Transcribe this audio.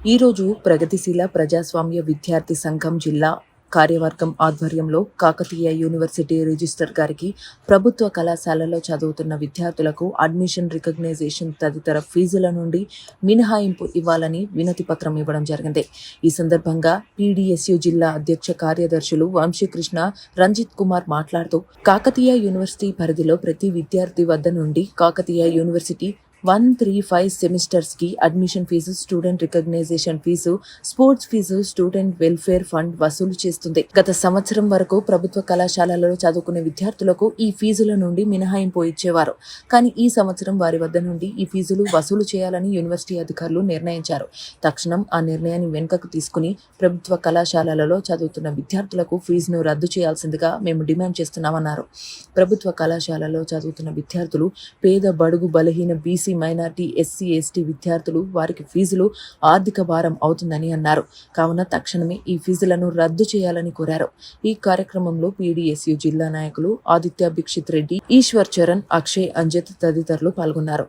ఈరోజు ప్రగతిశీల ప్రజాస్వామ్య విద్యార్థి సంఘం జిల్లా కార్యవర్గం ఆధ్వర్యంలో కాకతీయ యూనివర్సిటీ రిజిస్టర్ గారికి ప్రభుత్వ కళాశాలలో చదువుతున్న విద్యార్థులకు అడ్మిషన్ రికగ్నైజేషన్ తదితర ఫీజుల నుండి మినహాయింపు ఇవ్వాలని వినతి పత్రం ఇవ్వడం జరిగింది. ఈ సందర్భంగా పీడీఎస్యు జిల్లా అధ్యక్ష కార్యదర్శులు వంశీకృష్ణ రంజిత్ కుమార్ మాట్లాడుతూ కాకతీయ యూనివర్సిటీ పరిధిలో ప్రతి విద్యార్థి వద్ద నుండి Kakatiya university one three five సెమిస్టర్స్కి admission fees student recognization fees sports fees student welfare fund వసూలు చేస్తుంది. గత సంవత్సరం వరకు ప్రభుత్వ కళాశాలలలో చదువుకునే విద్యార్థులకు ఈ ఫీజుల నుండి మినహాయింపు ఇచ్చేవారు. కానీ ఈ సంవత్సరం వారి వద్ద నుండి ఈ ఫీజులు వసూలు చేయాలని యూనివర్సిటీ అధికారులు నిర్ణయించారు. తక్షణం ఆ నిర్ణయాన్ని వెనుకకు తీసుకుని ప్రభుత్వ కళాశాలలలో చదువుతున్న విద్యార్థులకు ఫీజును రద్దు చేయాల్సిందిగా మేము డిమాండ్ చేస్తున్నామన్నారు. ప్రభుత్వ కళాశాలలో చదువుతున్న విద్యార్థులు పేద బడుగు బలహీన బీసీ మైనార్టీ ఎస్సీ ఎస్టీ విద్యార్థులు వారికి ఫీజులు ఆర్థిక భారం అవుతుందని అన్నారు. కావున తక్షణమే ఈ ఫీజులను రద్దు చేయాలని కోరారు. ఈ కార్యక్రమంలో పీడీఎస్యు జిల్లా నాయకులు ఆదిత్య భిక్షిత్ రెడ్డి ఈశ్వర్ చరణ్ అక్షయ్ అంజత్ తదితరులు పాల్గొన్నారు.